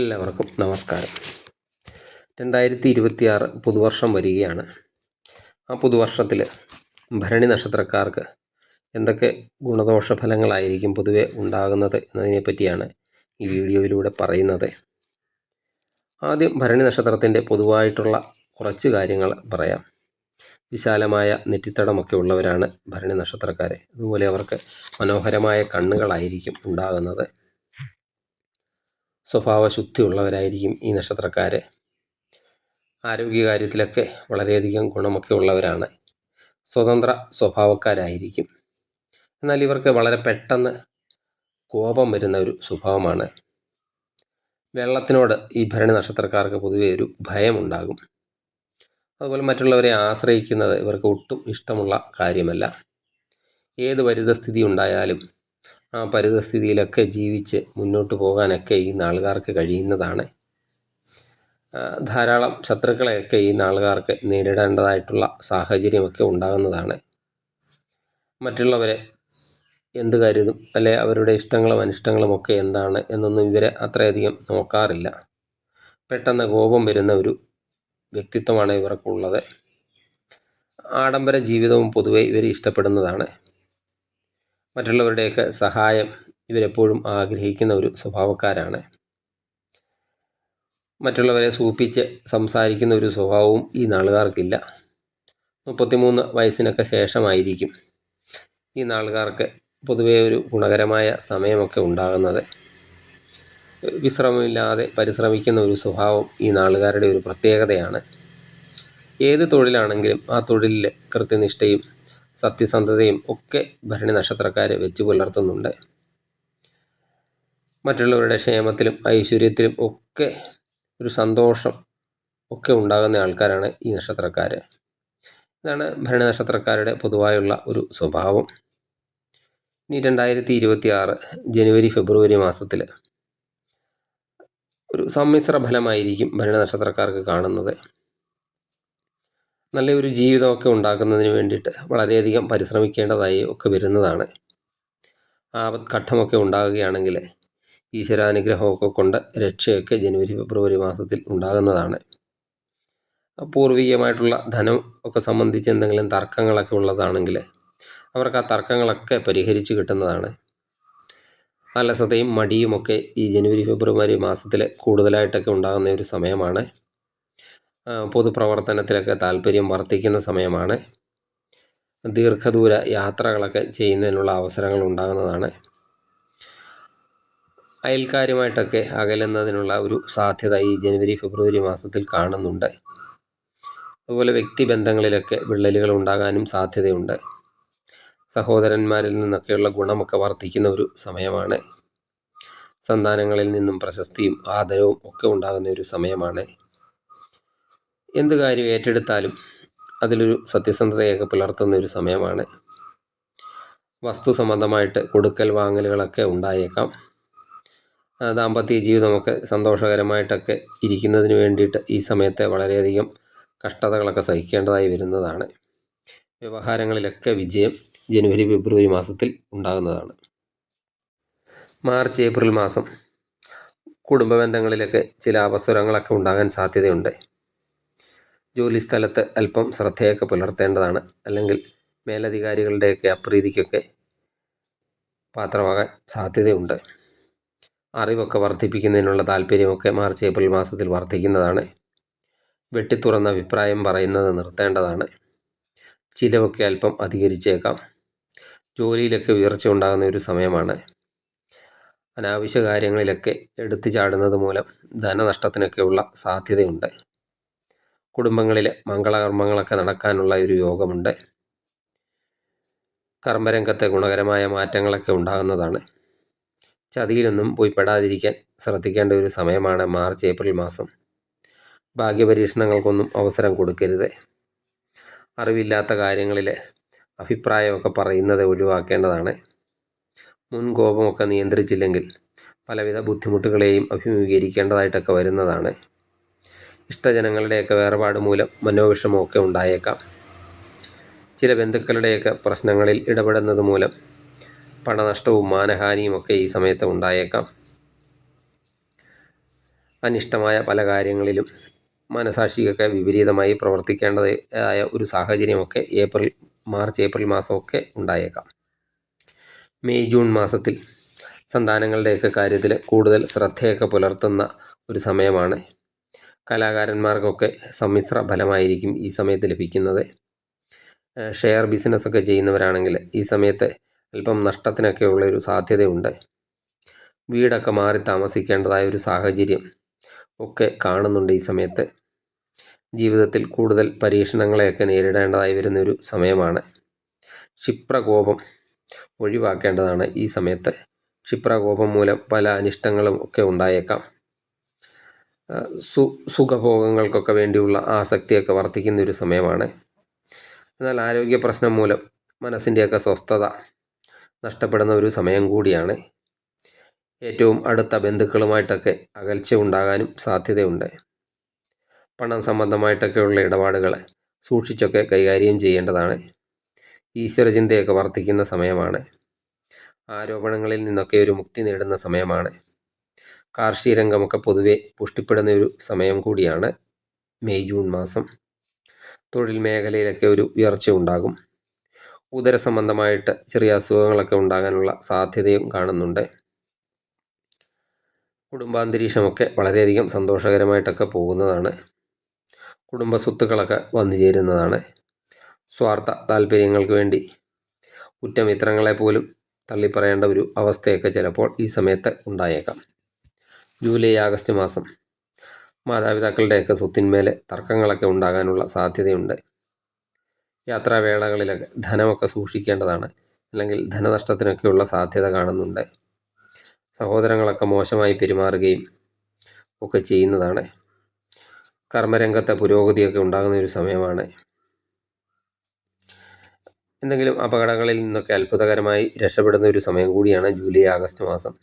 എല്ലാവർക്കും നമസ്കാരം. രണ്ടായിരത്തി ഇരുപത്തിയാറ് പുതുവർഷം വരികയാണ്. ആ പുതുവർഷത്തിൽ ഭരണി നക്ഷത്രക്കാർക്ക് എന്തൊക്കെ ഗുണദോഷ ഫലങ്ങളായിരിക്കും പൊതുവെ ഉണ്ടാകുന്നത് എന്നതിനെ പറ്റിയാണ് ഈ വീഡിയോയിലൂടെ പറയുന്നത്. ആദ്യം ഭരണി നക്ഷത്രത്തിന്റെ പൊതുവായിട്ടുള്ള കുറച്ച് കാര്യങ്ങൾ പറയാം. വിശാലമായ നെറ്റിത്തടമൊക്കെ ഉള്ളവരാണ് ഭരണി നക്ഷത്രക്കാർ അതുപോലെ അവർക്ക് മനോഹരമായ കണ്ണുകളായിരിക്കും ഉണ്ടാകുന്നത്. സ്വഭാവശുദ്ധിയുള്ളവരായിരിക്കും ഈ നക്ഷത്രക്കാർ ആരോഗ്യകാര്യത്തിലൊക്കെ വളരെയധികം ഗുണമൊക്കെ ഉള്ളവരാണ്. സ്വതന്ത്ര സ്വഭാവക്കാരായിരിക്കും. എന്നാൽ ഇവർക്ക് വളരെ പെട്ടെന്ന് കോപം വരുന്ന ഒരു സ്വഭാവമാണ്. വെള്ളത്തിനോട് ഈ ഭരണി നക്ഷത്രക്കാർക്ക് പൊതുവെ ഒരു ഭയമുണ്ടാകും. അതുപോലെ മറ്റുള്ളവരെ ആശ്രയിക്കുന്നത് ഇവർക്ക് ഒട്ടും ഇഷ്ടമുള്ള കാര്യമല്ല. ഏത് പരിതസ്ഥിതി ഉണ്ടായാലും ആ പരിതസ്ഥിതിയിലൊക്കെ ജീവിച്ച് മുന്നോട്ട് പോകാനൊക്കെ ഈ നാളുകാർക്ക് കഴിയുന്നതാണ്. ധാരാളം ശത്രുക്കളെയൊക്കെ ഈ നാളുകാർക്ക് നേരിടേണ്ടതായിട്ടുള്ള സാഹചര്യമൊക്കെ ഉണ്ടാകുന്നതാണ്. മറ്റുള്ളവരെ എന്ത് കരുതും അല്ലെ അവരുടെ ഇഷ്ടങ്ങളും അനിഷ്ടങ്ങളും ഒക്കെ എന്താണ് എന്നൊന്നും ഇവരെ അത്രയധികം നോക്കാറില്ല. പെട്ടെന്ന് കോപം വരുന്ന ഒരു വ്യക്തിത്വമാണ് ഇവർക്കുള്ളത് ആഡംബര ജീവിതവും പൊതുവെ ഇവർ ഇഷ്ടപ്പെടുന്നതാണ്. മറ്റുള്ളവരുടെയൊക്കെ സഹായം ഇവരെപ്പോഴും ആഗ്രഹിക്കുന്ന ഒരു സ്വഭാവക്കാരാണ്. മറ്റുള്ളവരെ സൂപ്പിച്ച് സംസാരിക്കുന്ന ഒരു സ്വഭാവവും ഈ നാളുകാർക്കില്ല. മുപ്പത്തിമൂന്ന് വയസ്സിനൊക്കെ ശേഷമായിരിക്കും ഈ നാളുകാർക്ക് പൊതുവെ ഒരു ഗുണകരമായ സമയമൊക്കെ ഉണ്ടാകുന്നത്. വിശ്രമമില്ലാതെ പരിശ്രമിക്കുന്ന ഒരു സ്വഭാവം ഈ നാളുകാരുടെ ഒരു പ്രത്യേകതയാണ്. ഏത് തൊഴിലാണെങ്കിലും ആ തൊഴിലിൽ കൃത്യനിഷ്ഠയും സത്യസന്ധതയും ഒക്കെ ഭരണി നക്ഷത്രക്കാർ വെച്ച് പുലർത്തുന്നുണ്ട്. മറ്റുള്ളവരുടെ ക്ഷേമത്തിലും ഐശ്വര്യത്തിലും ഒക്കെ ഒരു സന്തോഷം ഒക്കെ ഉണ്ടാകുന്ന ആൾക്കാരാണ് ഈ നക്ഷത്രക്കാർ ഇതാണ് ഭരണി നക്ഷത്രക്കാരുടെ പൊതുവായുള്ള ഒരു സ്വഭാവം. ഇനി രണ്ടായിരത്തി ഇരുപത്തി ആറ് ജനുവരി ഫെബ്രുവരി മാസത്തിൽ ഒരു സമ്മിശ്ര ഫലമായിരിക്കും ഭരണ നക്ഷത്രക്കാർക്ക് കാണുന്നത്. നല്ലൊരു ജീവിതമൊക്കെ ഉണ്ടാക്കുന്നതിന് വേണ്ടിയിട്ട് വളരെയധികം പരിശ്രമിക്കേണ്ടതായി ഒക്കെ വരുന്നതാണ്. ആ ഘട്ടമൊക്കെ ഉണ്ടാകുകയാണെങ്കിൽ ഈശ്വരാനുഗ്രഹമൊക്കെ കൊണ്ട് രക്ഷയൊക്കെ ജനുവരി ഫെബ്രുവരി മാസത്തിൽ ഉണ്ടാകുന്നതാണ്. പൂർവികമായിട്ടുള്ള ധനം ഒക്കെ സംബന്ധിച്ച് എന്തെങ്കിലും തർക്കങ്ങളൊക്കെ ഉള്ളതാണെങ്കിൽ അവർക്ക് ആ തർക്കങ്ങളൊക്കെ പരിഹരിച്ച് കിട്ടുന്നതാണ്. അലസതയും മടിയുമൊക്കെ ഈ ജനുവരി ഫെബ്രുവരി മാസത്തിൽ കൂടുതലായിട്ടൊക്കെ ഉണ്ടാകുന്ന ഒരു സമയമാണ്. പൊതുപ്രവർത്തനത്തിലൊക്കെ താല്പര്യം വർദ്ധിക്കുന്ന സമയമാണ്. ദീർഘദൂര യാത്രകളൊക്കെ ചെയ്യുന്നതിനുള്ള അവസരങ്ങൾ ഉണ്ടാകുന്നതാണ്. അയൽക്കാരുമായിട്ടൊക്കെ അകലുന്നതിനുള്ള ഒരു സാധ്യത ഈ ജനുവരി ഫെബ്രുവരി മാസത്തിൽ കാണുന്നുണ്ട്. അതുപോലെ വ്യക്തിബന്ധങ്ങളിലൊക്കെ വിള്ളലുകൾ ഉണ്ടാകാനും സാധ്യതയുണ്ട്. സഹോദരന്മാരിൽ നിന്നൊക്കെയുള്ള ഗുണമൊക്കെ വർദ്ധിക്കുന്ന ഒരു സമയമാണ്. സന്താനങ്ങളിൽ നിന്നും പ്രശസ്തിയും ആദരവും ഒക്കെ ഉണ്ടാകുന്ന ഒരു സമയമാണ്. എന്ത് കാര്യം ഏറ്റെടുത്താലും അതിലൊരു സത്യസന്ധതയൊക്കെ പുലർത്തുന്ന ഒരു സമയമാണ്. വസ്തു സംബന്ധമായിട്ട് കൊടുക്കൽ വാങ്ങലുകളൊക്കെ ഉണ്ടായേക്കാം. ദാമ്പത്യ ജീവിതമൊക്കെ സന്തോഷകരമായിട്ടൊക്കെ ഇരിക്കുന്നതിന് വേണ്ടിയിട്ട് ഈ സമയത്തെ വളരെയധികം കഷ്ടതകളൊക്കെ സഹിക്കേണ്ടതായി വരുന്നതാണ്. വ്യവഹാരങ്ങളിലൊക്കെ വിജയം ജനുവരി ഫെബ്രുവരി മാസത്തിൽ ഉണ്ടാകുന്നതാണ്. മാർച്ച് ഏപ്രിൽ മാസം കുടുംബ ബന്ധങ്ങളിലൊക്കെ ചില അവസരങ്ങളൊക്കെ ഉണ്ടാകാൻ സാധ്യതയുണ്ട്. ജോലി സ്ഥലത്ത് അല്പം ശ്രദ്ധയൊക്കെ പുലർത്തേണ്ടതാണ്. അല്ലെങ്കിൽ മേലധികാരികളുടെയൊക്കെ അപ്രീതിക്കൊക്കെ പാത്രമാകാൻ സാധ്യതയുണ്ട്. അറിവൊക്കെ വർദ്ധിപ്പിക്കുന്നതിനുള്ള താല്പര്യമൊക്കെ മാർച്ച് ഏപ്രിൽ മാസത്തിൽ വർദ്ധിക്കുന്നതാണ്. വെട്ടിത്തുറന്ന അഭിപ്രായം പറയുന്നത് നിർത്തേണ്ടതാണ്. ചിലവൊക്കെ അല്പം അധികരിച്ചേക്കാം. ജോലിയിലൊക്കെ ഉയർച്ച ഉണ്ടാകുന്ന ഒരു സമയമാണ്. അനാവശ്യ കാര്യങ്ങളിലൊക്കെ എടുത്തു ചാടുന്നത് മൂലം ധനനഷ്ടത്തിനൊക്കെയുള്ള സാധ്യതയുണ്ട്. കുടുംബങ്ങളിൽ മംഗളകർമ്മങ്ങളൊക്കെ നടക്കാനുള്ള ഒരു യോഗമുണ്ട്. കർമ്മരംഗത്തെ ഗുണകരമായ മാറ്റങ്ങളൊക്കെ ഉണ്ടാകുന്നതാണ്. ചതിയിലൊന്നും പോയി പെടാതിരിക്കാൻ ശ്രദ്ധിക്കേണ്ട ഒരു സമയമാണ് മാർച്ച് ഏപ്രിൽ മാസം. ഭാഗ്യപരീക്ഷണങ്ങൾക്കൊന്നും അവസരം കൊടുക്കരുത്. അറിവില്ലാത്ത കാര്യങ്ങളിൽ അഭിപ്രായമൊക്കെ പറയുന്നത് ഒഴിവാക്കേണ്ടതാണ്. മുൻകോപമൊക്കെ നിയന്ത്രിച്ചില്ലെങ്കിൽ പലവിധ ബുദ്ധിമുട്ടുകളെയും അഭിമുഖീകരിക്കേണ്ടതായിട്ടൊക്കെ വരുന്നതാണ്. ഇഷ്ടജനങ്ങളുടെയൊക്കെ വേർപാട് മൂലം മനോവിഷമമൊക്കെ ഉണ്ടായേക്കാം. ചില ബന്ധുക്കളുടെയൊക്കെ പ്രശ്നങ്ങളിൽ ഇടപെടുന്നത് മൂലം പണനഷ്ടവും മാനഹാനിയും ഒക്കെ ഈ സമയത്ത് ഉണ്ടായേക്കാം. അനിഷ്ടമായ പല കാര്യങ്ങളിലും മനസാക്ഷിക്കൊക്കെ വിപരീതമായി പ്രവർത്തിക്കേണ്ടതായ ഒരു സാഹചര്യമൊക്കെ ഏപ്രിൽ മാർച്ച് ഏപ്രിൽ മാസമൊക്കെ ഉണ്ടായേക്കാം. മെയ് ജൂൺ മാസത്തിൽ സന്താനങ്ങളുടെയൊക്കെ കാര്യത്തിൽ കൂടുതൽ ശ്രദ്ധയൊക്കെ പുലർത്തുന്ന ഒരു സമയമാണ് കലാകാരന്മാർക്കൊക്കെ സമ്മിശ്ര ഫലമായിരിക്കും ഈ സമയത്ത് ലഭിക്കുന്നത്. ഷെയർ ബിസിനസ്സൊക്കെ ചെയ്യുന്നവരാണെങ്കിൽ ഈ സമയത്ത് അല്പം നഷ്ടത്തിനൊക്കെ ഉള്ളൊരു സാധ്യതയുണ്ട്. വീടൊക്കെ മാറി താമസിക്കേണ്ടതായ ഒരു സാഹചര്യം ഒക്കെ കാണുന്നുണ്ട് ഈ സമയത്ത്. ജീവിതത്തിൽ കൂടുതൽ പരീക്ഷണങ്ങളെയൊക്കെ നേരിടേണ്ടതായി വരുന്ന ഒരു സമയമാണ്. ക്ഷിപ്രകോപം ഒഴിവാക്കേണ്ടതാണ് ഈ സമയത്ത്. ക്ഷിപ്രകോപം മൂലം പല അനിഷ്ടങ്ങളും ഒക്കെ ഉണ്ടായേക്കാം. സു സുഖഭോഗങ്ങൾക്കൊക്കെ വേണ്ടിയുള്ള ആസക്തിയൊക്കെ വർദ്ധിക്കുന്ന ഒരു സമയമാണ്. എന്നാൽ ആരോഗ്യ പ്രശ്നം മൂലം മനസ്സിന്റെയൊക്കെ സ്വസ്ഥത നഷ്ടപ്പെടുന്ന ഒരു സമയം കൂടിയാണ്. ഏറ്റവും അടുത്ത ബന്ധുക്കളുമായിട്ടൊക്കെ അകൽച്ച ഉണ്ടാകാനും സാധ്യതയുണ്ട്. പണം സംബന്ധമായിട്ടൊക്കെയുള്ള ഇടപാടുകൾ സൂക്ഷിച്ചൊക്കെ കൈകാര്യം ചെയ്യേണ്ടതാണ്. ഈശ്വരചിന്തയൊക്കെ വർദ്ധിക്കുന്ന സമയമാണ്. ആരോപണങ്ങളിൽ നിന്നൊക്കെ ഒരു മുക്തി നേടുന്ന സമയമാണ്. കാർഷിക രംഗമൊക്കെ പൊതുവെ പുഷ്ടിപ്പെടുന്ന ഒരു സമയം കൂടിയാണ് മെയ് ജൂൺ മാസം. തൊഴിൽ മേഖലയിലൊക്കെ ഒരു ഉയർച്ച ഉണ്ടാകും. ഉദര സംബന്ധമായിട്ട് ചെറിയ അസുഖങ്ങളൊക്കെ ഉണ്ടാകാനുള്ള സാധ്യതയും കാണുന്നുണ്ട്. കുടുംബാന്തരീക്ഷമൊക്കെ വളരെയധികം സന്തോഷകരമായിട്ടൊക്കെ പോകുന്നതാണ്. കുടുംബ സ്വത്തുക്കളൊക്കെ വന്നു ചേരുന്നതാണ്. സ്വാർത്ഥ താല്പര്യങ്ങൾക്ക് വേണ്ടി ഉറ്റമിത്രങ്ങളെ പോലും തള്ളിപ്പറയേണ്ട ഒരു അവസ്ഥയൊക്കെ ചിലപ്പോൾ ഈ സമയത്ത് ഉണ്ടായേക്കാം. ജൂലൈ ആഗസ്റ്റ് മാസം. മാതാപിതാക്കളുടെയൊക്കെ സ്വത്തിന്മേലെ തർക്കങ്ങളൊക്കെ ഉണ്ടാകാനുള്ള സാധ്യതയുണ്ട്. യാത്രാവേളകളിലൊക്കെ ധനമൊക്കെ സൂക്ഷിക്കേണ്ടതാണ്. അല്ലെങ്കിൽ ധനനഷ്ടത്തിനൊക്കെയുള്ള സാധ്യത കാണുന്നുണ്ട്. സഹോദരങ്ങളൊക്കെ മോശമായി പെരുമാറുകയും ഒക്കെ ചെയ്യുന്നതാണ്. കർമ്മരംഗത്തെ പുരോഗതിയൊക്കെ ഉണ്ടാകുന്ന ഒരു സമയമാണ്. എന്തെങ്കിലും അപകടങ്ങളിൽ നിന്നൊക്കെ അത്ഭുതകരമായി രക്ഷപ്പെടുന്ന ഒരു സമയം കൂടിയാണ് ജൂലൈ ആഗസ്റ്റ് മാസം.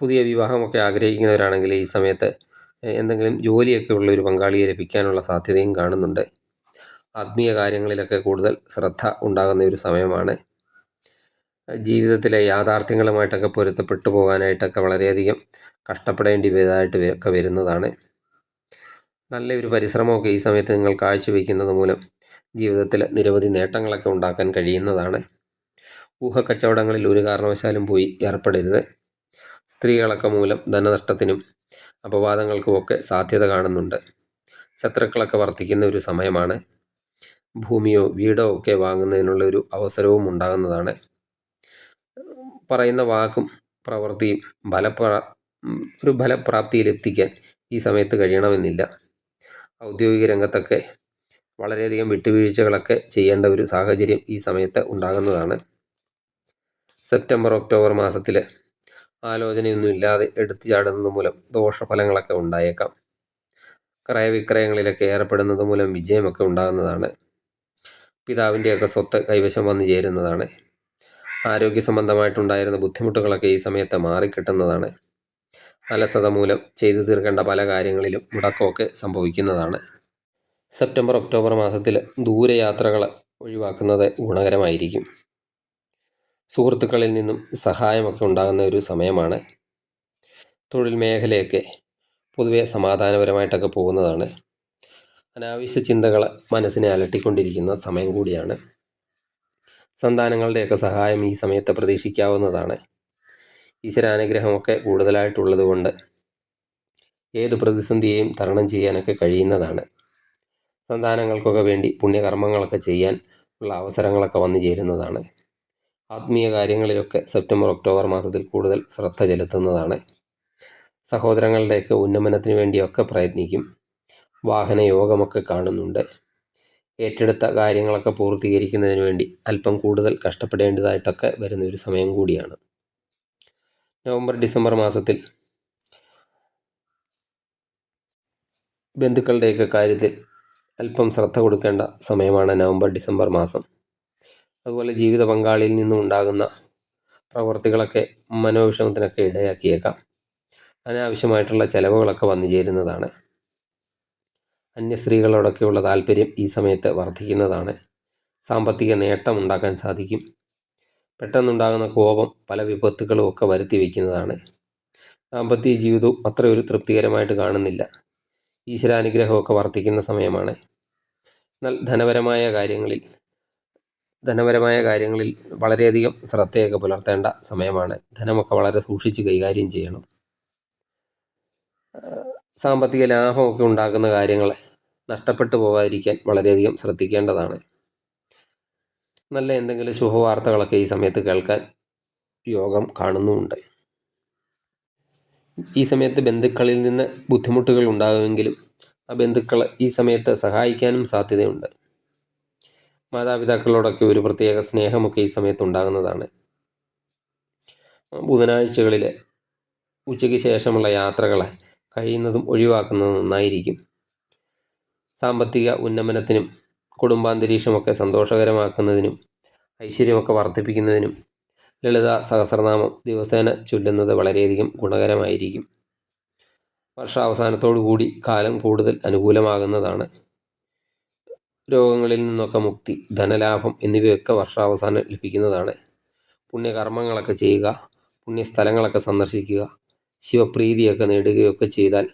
പുതിയ വിവാഹമൊക്കെ ആഗ്രഹിക്കുന്നവരാണെങ്കിൽ ഈ സമയത്ത് എന്തെങ്കിലും ജോലിയൊക്കെ ഉള്ള ഒരു പങ്കാളിയെ ലഭിക്കാനുള്ള സാധ്യതയും കാണുന്നുണ്ട്. ആത്മീയ കാര്യങ്ങളിലൊക്കെ കൂടുതൽ ശ്രദ്ധ ഉണ്ടാകുന്ന ഒരു സമയമാണ്. ജീവിതത്തിലെ യാഥാർത്ഥ്യങ്ങളുമായിട്ടൊക്കെ പൊരുത്തപ്പെട്ടു പോകാനായിട്ടൊക്കെ വളരെയധികം കഷ്ടപ്പെടേണ്ടി വലുതായിട്ട് ഒക്കെ വരുന്നതാണ്. നല്ലൊരു പരിശ്രമമൊക്കെ ഈ സമയത്ത് നിങ്ങൾ കാഴ്ചവെക്കുന്നത് മൂലം ജീവിതത്തിൽ നിരവധി നേട്ടങ്ങളൊക്കെ ഉണ്ടാക്കാൻ കഴിയുന്നതാണ്. ഊഹക്കച്ചവടങ്ങളിൽ ഒരു കാരണവശാലും പോയി ഏർപ്പെടരുത്. സ്ത്രീകളൊക്കെ മൂലം ധനനഷ്ടത്തിനും അപവാദങ്ങൾക്കുമൊക്കെ സാധ്യത കാണുന്നുണ്ട്. ശത്രുക്കളൊക്കെ വർദ്ധിക്കുന്ന ഒരു സമയമാണ്. ഭൂമിയോ വീടോ ഒക്കെ വാങ്ങുന്നതിനുള്ള ഒരു അവസരവും ഉണ്ടാകുന്നതാണ്. പറയുന്ന വാക്കും പ്രവൃത്തിയും ഫലപ്ര ഒരു ഫലപ്രാപ്തിയിലെത്തിക്കാൻ ഈ സമയത്ത് കഴിയണമെന്നില്ല. ഔദ്യോഗിക രംഗത്തൊക്കെ വളരെയധികം വിട്ടുവീഴ്ചകളൊക്കെ ചെയ്യേണ്ട ഒരു സാഹചര്യം ഈ സമയത്ത് ഉണ്ടാകുന്നതാണ്. സെപ്റ്റംബർ ഒക്ടോബർ മാസത്തിൽ ആലോചനയൊന്നും ഇല്ലാതെ എടുത്തു ചാടുന്നത് മൂലം ദോഷഫലങ്ങളൊക്കെ ഉണ്ടായേക്കാം. ക്രയവിക്രയങ്ങളിലൊക്കെ ഏർപ്പെടുന്നത് മൂലം വിജയമൊക്കെ ഉണ്ടാകുന്നതാണ്. പിതാവിന്റെയൊക്കെ സ്വത്ത് കൈവശം വന്നു ചേരുന്നതാണ്. ആരോഗ്യ സംബന്ധമായിട്ടുണ്ടായിരുന്ന ബുദ്ധിമുട്ടുകളൊക്കെ ഈ സമയത്ത് മാറിക്കിട്ടുന്നതാണ്. അലസത മൂലം ചെയ്തു തീർക്കേണ്ട പല കാര്യങ്ങളിലും മുടക്കമൊക്കെ സംഭവിക്കുന്നതാണ്. സെപ്റ്റംബർ ഒക്ടോബർ മാസത്തിൽ ദൂരയാത്രകൾ ഒഴിവാക്കുന്നത് ഗുണകരമായിരിക്കും. സുഹൃത്തുക്കളിൽ നിന്നും സഹായമൊക്കെ ഉണ്ടാകുന്ന ഒരു സമയമാണ്. തൊഴിൽ മേഖലയൊക്കെ പൊതുവെ സമാധാനപരമായിട്ടൊക്കെ പോകുന്നതാണ്. അനാവശ്യ ചിന്തകൾ മനസ്സിനെ അലട്ടിക്കൊണ്ടിരിക്കുന്ന സമയം കൂടിയാണ്. സന്താനങ്ങളുടെയൊക്കെ സഹായം ഈ സമയത്ത് പ്രതീക്ഷിക്കാവുന്നതാണ്. ഈശ്വരാനുഗ്രഹമൊക്കെ കൂടുതലായിട്ടുള്ളത് കൊണ്ട് ഏത് പ്രതിസന്ധിയെയും തരണം ചെയ്യാനൊക്കെ കഴിയുന്നതാണ്. സന്താനങ്ങൾക്കൊക്കെ വേണ്ടി പുണ്യകർമ്മങ്ങളൊക്കെ ചെയ്യാൻ ഉള്ള അവസരങ്ങളൊക്കെ വന്നു ചേരുന്നതാണ്. ആത്മീയ കാര്യങ്ങളിലൊക്കെ സെപ്റ്റംബർ ഒക്ടോബർ മാസത്തിൽ കൂടുതൽ ശ്രദ്ധ ചെലുത്തുന്നതാണ്. സഹോദരങ്ങളുടെയൊക്കെ ഉന്നമനത്തിന് വേണ്ടിയൊക്കെ പ്രയത്നിക്കും. വാഹന യോഗമൊക്കെ കാണുന്നുണ്ട്. ഏറ്റെടുത്ത കാര്യങ്ങളൊക്കെ പൂർത്തീകരിക്കുന്നതിന് വേണ്ടി അല്പം കൂടുതൽ കഷ്ടപ്പെടേണ്ടതായിട്ടൊക്കെ വരുന്ന ഒരു സമയം കൂടിയാണ്. നവംബർ ഡിസംബർ മാസത്തിൽ ബന്ധുക്കളുടെയൊക്കെ കാര്യത്തിൽ അല്പം ശ്രദ്ധ കൊടുക്കേണ്ട സമയമാണ് നവംബർ ഡിസംബർ മാസം. അതുപോലെ ജീവിത പങ്കാളിയിൽ നിന്നും ഉണ്ടാകുന്ന പ്രവർത്തികളൊക്കെ മനോവിഷമത്തിനൊക്കെ ഇടയാക്കിയേക്കാം. അനാവശ്യമായിട്ടുള്ള ചിലവുകളൊക്കെ വന്നു ചേരുന്നതാണ്. അന്യ സ്ത്രീകളോടൊക്കെയുള്ള താല്പര്യം ഈ സമയത്ത് വർദ്ധിക്കുന്നതാണ്. സാമ്പത്തിക നേട്ടം ഉണ്ടാക്കാൻ സാധിക്കും. പെട്ടെന്നുണ്ടാകുന്ന കോപം പല വിപത്തുകളും ഒക്കെ വരുത്തി വയ്ക്കുന്നതാണ്. ദാമ്പത്യ ജീവിതവും അത്രയൊരു തൃപ്തികരമായിട്ട് കാണുന്നില്ല. ഈശ്വരാനുഗ്രഹമൊക്കെ വർദ്ധിക്കുന്ന സമയമാണ്. എന്നാൽ ധനപരമായ കാര്യങ്ങളിൽ ധനപരമായ കാര്യങ്ങളിൽ വളരെയധികം ശ്രദ്ധയൊക്കെ പുലർത്തേണ്ട സമയമാണ്. ധനമൊക്കെ വളരെ സൂക്ഷിച്ച് കൈകാര്യം ചെയ്യണം. സാമ്പത്തിക ലാഭമൊക്കെ ഉണ്ടാക്കുന്ന കാര്യങ്ങൾ നഷ്ടപ്പെട്ടു പോകാതിരിക്കാൻ വളരെയധികം ശ്രദ്ധിക്കേണ്ടതാണ്. നല്ല എന്തെങ്കിലും ശുഭവാർത്തകളൊക്കെ ഈ സമയത്ത് കേൾക്കാൻ യോഗം കാണുന്നുമുണ്ട്. ഈ സമയത്ത് ബന്ധുക്കളിൽ നിന്ന് ബുദ്ധിമുട്ടുകൾ ഉണ്ടാകുമെങ്കിലും ആ ബന്ധുക്കളെ ഈ സമയത്ത് സഹായിക്കാനും സാധ്യതയുണ്ട്. മാതാപിതാക്കളോടൊക്കെ ഒരു പ്രത്യേക സ്നേഹമൊക്കെ ഈ സമയത്ത് ഉണ്ടാകുന്നതാണ്. ബുധനാഴ്ചകളിൽ ഉച്ചയ്ക്ക് ശേഷമുള്ള യാത്രകളെ കഴിയുന്നതും ഒഴിവാക്കുന്നത് നന്നായിരിക്കും. സാമ്പത്തിക ഉന്നമനത്തിനും കുടുംബാന്തരീക്ഷമൊക്കെ സന്തോഷകരമാക്കുന്നതിനും ഐശ്വര്യമൊക്കെ വർദ്ധിപ്പിക്കുന്നതിനും ലളിത സഹസ്രനാമം ദിവസേന ചൊല്ലുന്നത് വളരെയധികം ഗുണകരമായിരിക്കും. വർഷാവസാനത്തോടു കൂടി കാലം കൂടുതൽ അനുകൂലമാകുന്നതാണ്. രോഗങ്ങളിൽ നിന്നൊക്കെ മുക്തി ധനലാഭം എന്നിവയൊക്കെ വർഷാവസാനം ലഭിക്കുന്നതാണ്. പുണ്യകർമ്മങ്ങളൊക്കെ ചെയ്യുക പുണ്യസ്ഥലങ്ങളൊക്കെ സന്ദർശിക്കുക ശിവപ്രീതിയൊക്കെ നേടുകയൊക്കെ ചെയ്താൽ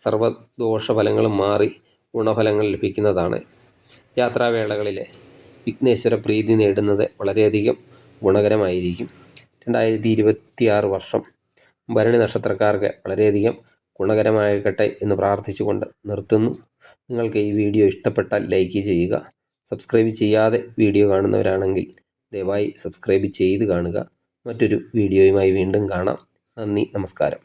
സർവദോഷഫലങ്ങളും മാറി ഗുണഫലങ്ങൾ ലഭിക്കുന്നതാണ്. യാത്രാവേളകളിൽ വിഘ്നേശ്വര പ്രീതി നേടുന്നത് വളരെയധികം ഗുണകരമായിരിക്കും. രണ്ടായിരത്തി ഇരുപത്തി ആറ് വർഷം ഭരണി നക്ഷത്രക്കാർക്ക് വളരെയധികം ഗുണകരമാകട്ടെ എന്ന് പ്രാർത്ഥിച്ചുകൊണ്ട് നിർത്തുന്നു. നിങ്ങൾക്ക് ഈ വീഡിയോ ഇഷ്ടപ്പെട്ടാൽ ലൈക്ക് ചെയ്യുക സബ്സ്ക്രൈബ് ചെയ്യാതെ വീഡിയോ കാണുന്നവരാണെങ്കിൽ ദയവായി സബ്സ്ക്രൈബ് ചെയ്ത് കാണുക. മറ്റൊരു വീഡിയോയുമായി വീണ്ടും കാണാം. നന്ദി നമസ്കാരം.